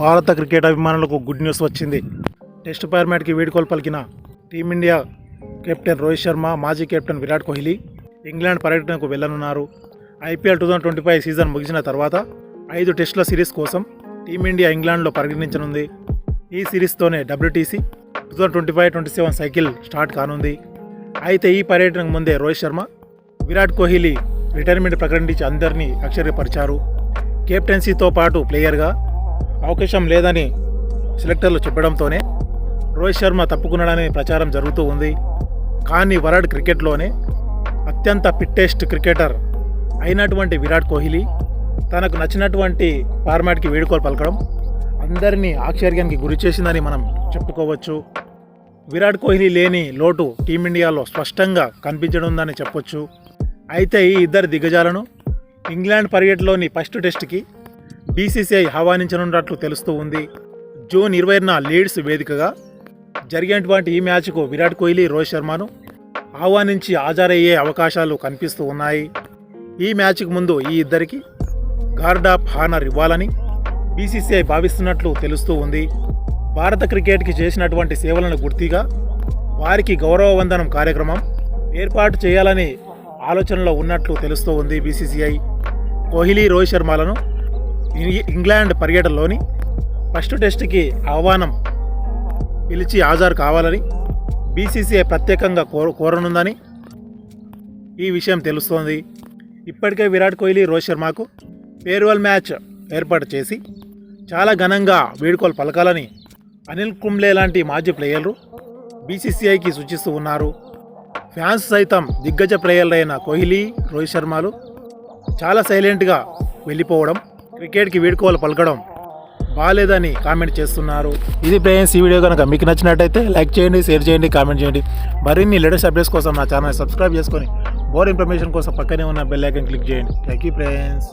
భారత క్రికెట్ అభిమానులకు good news వచ్చింది. టెస్ట్ ఫార్మాట్కి వేడుకోలు పలికిన టీమిండియా కెప్టెన్ రోహిత్ శర్మ మాజీ కెప్టెన్ విరాట్ కోహ్లీ ఇంగ్లాండ్ పర్యటనకు వెళ్ళనున్నారు IPL two thousand twenty five season ముగిసిన తర్వాత ఐదు టెస్టుల సిరీస్ కోసం టీమిండియా ఇంగ్లాండ్లో పరిగణించనుంది. ఈ సిరీస్తోనే WTC two thousand twenty five twenty seven cycle start కానుంది. అయితే ఈ పర్యటనకు ముందే రోహిత్ శర్మ విరాట్ కోహ్లీ రిటైర్మెంట్ ప్రకటించి అందరినీ ఆశ్చర్యపరిచారు. కెప్టెన్సీతో పాటు ప్లేయర్గా అవకాశం లేదని సెలెక్టర్లు చెప్పడంతోనే రోహిత్ శర్మ తప్పుకున్నాడనే ప్రచారం జరుగుతూ ఉంది. కానీ వరల్డ్ క్రికెట్లోనే అత్యంత ఫిట్టెస్ట్ క్రికెటర్ అయినటువంటి విరాట్ కోహ్లీ తనకు నచ్చినటువంటి ఫార్మాట్కి వేడుకోలు పలకడం అందరినీ ఆశ్చర్యానికి గురి చేసిందని మనం చెప్పుకోవచ్చు. విరాట్ కోహ్లీ లేని లోటు టీమిండియాలో స్పష్టంగా కనిపించనుందని చెప్పొచ్చు. అయితే ఈ ఇద్దరు దిగ్గజాలను ఇంగ్లాండ్ పర్యటనలోని ఫస్ట్ టెస్ట్కి బీసీసీఐ ఆహ్వానించనున్నట్లు తెలుస్తూ ఉంది. జూన్ ఇరవైన లీడ్స్ వేదికగా జరిగినటువంటి ఈ మ్యాచ్కు విరాట్ కోహ్లీ రోహిత్ శర్మను ఆహ్వానించి హాజరయ్యే అవకాశాలు కనిపిస్తూ ఉన్నాయి. ఈ మ్యాచ్కు ముందు ఈ ఇద్దరికి గార్డ్ ఆఫ్ హానర్ ఇవ్వాలని బీసీసీఐ భావిస్తున్నట్లు తెలుస్తూ ఉంది. భారత క్రికెట్కి చేసినటువంటి సేవలను గుర్తిగా వారికి గౌరవ వందనం కార్యక్రమం ఏర్పాటు చేయాలని ఆలోచనలో ఉన్నట్లు తెలుస్తూ ఉంది బీసీసీఐ. కోహ్లీ రోహిత్ శర్మలను ఇంగ్లాండ్ పర్యటనలోని ఫస్ట్ టెస్ట్కి ఆహ్వానం పిలిచి హాజరు కావాలని బీసీసీఐ ప్రత్యేకంగా కోర కోరనుందని ఈ విషయం తెలుస్తోంది. ఇప్పటికే విరాట్ కోహ్లీ రోహిత్ శర్మకు ఫేర్వెల్ మ్యాచ్ ఏర్పాటు చేసి చాలా ఘనంగా వేడుకలు పలకాలని అనిల్ కుంబ్లే లాంటి మాజీ ప్లేయర్లు బీసీసీఐకి సూచిస్తూ ఉన్నారు. ఫ్యాన్స్ సైతం దిగ్గజ ప్లేయర్లైన కోహ్లీ రోహిత్ శర్మలు చాలా సైలెంట్గా వెళ్ళిపోవడం క్రికెట్కి వీడుకోవాలి పలకడం బాగాలేదని కామెంట్ చేస్తున్నారు. ఇది ప్లేయర్స్ ఈ వీడియో కనుక మీకు నచ్చినట్టయితే లైక్ చేయండి షేర్ చేయండి కామెంట్ చేయండి. మరిన్ని లేటెస్ట్ అప్డేట్స్ కోసం నా ఛానల్ సబ్స్క్రైబ్ చేసుకొని మోర్ ఇన్ఫర్మేషన్ కోసం పక్కనే ఉన్న బెల్ ఐకన్ క్లిక్ చేయండి. Thank you friends.